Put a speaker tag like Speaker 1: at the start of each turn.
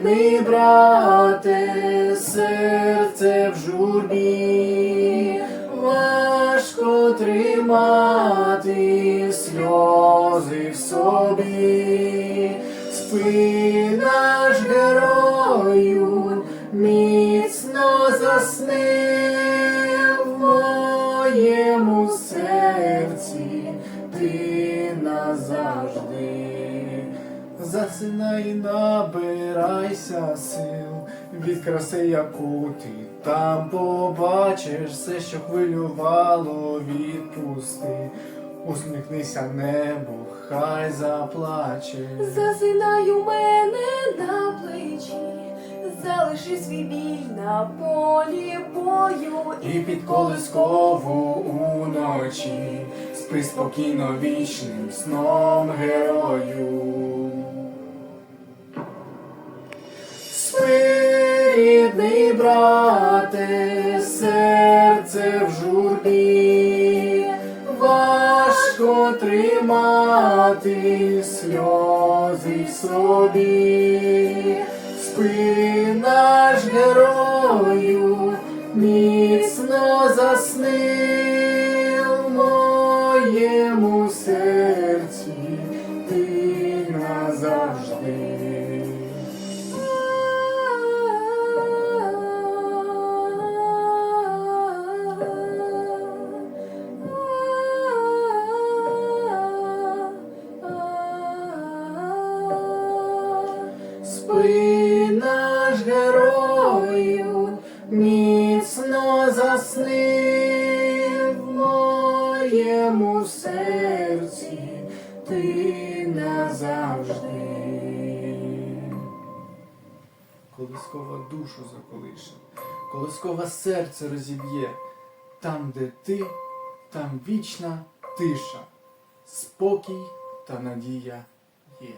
Speaker 1: Рідний брате, серце в журбі, важко тримати сльози в собі, спи наш герою, міцно засни в моєму серці, ти назавжди. Засинай набирайся сил від краси, яку ти там побачиш, все, що хвилювало, відпусти. Усміхнися небо, хай заплаче.
Speaker 2: Засинай у мене на плечі, залиши свій біль на полі бою
Speaker 1: І під колискову уночі спи спокійно вічним сном герою. Спи, рідний брате, серце в журбі, важко тримати сльози в собі. Спи наш герою, міцно засни в моєму серці, ти назавжди. Спи наш герою, міцно засни в моєму серці, ти назавжди. Колискова душу заколише, колискова серце розіб'є, там, де ти, там вічна тиша, спокій та надія є.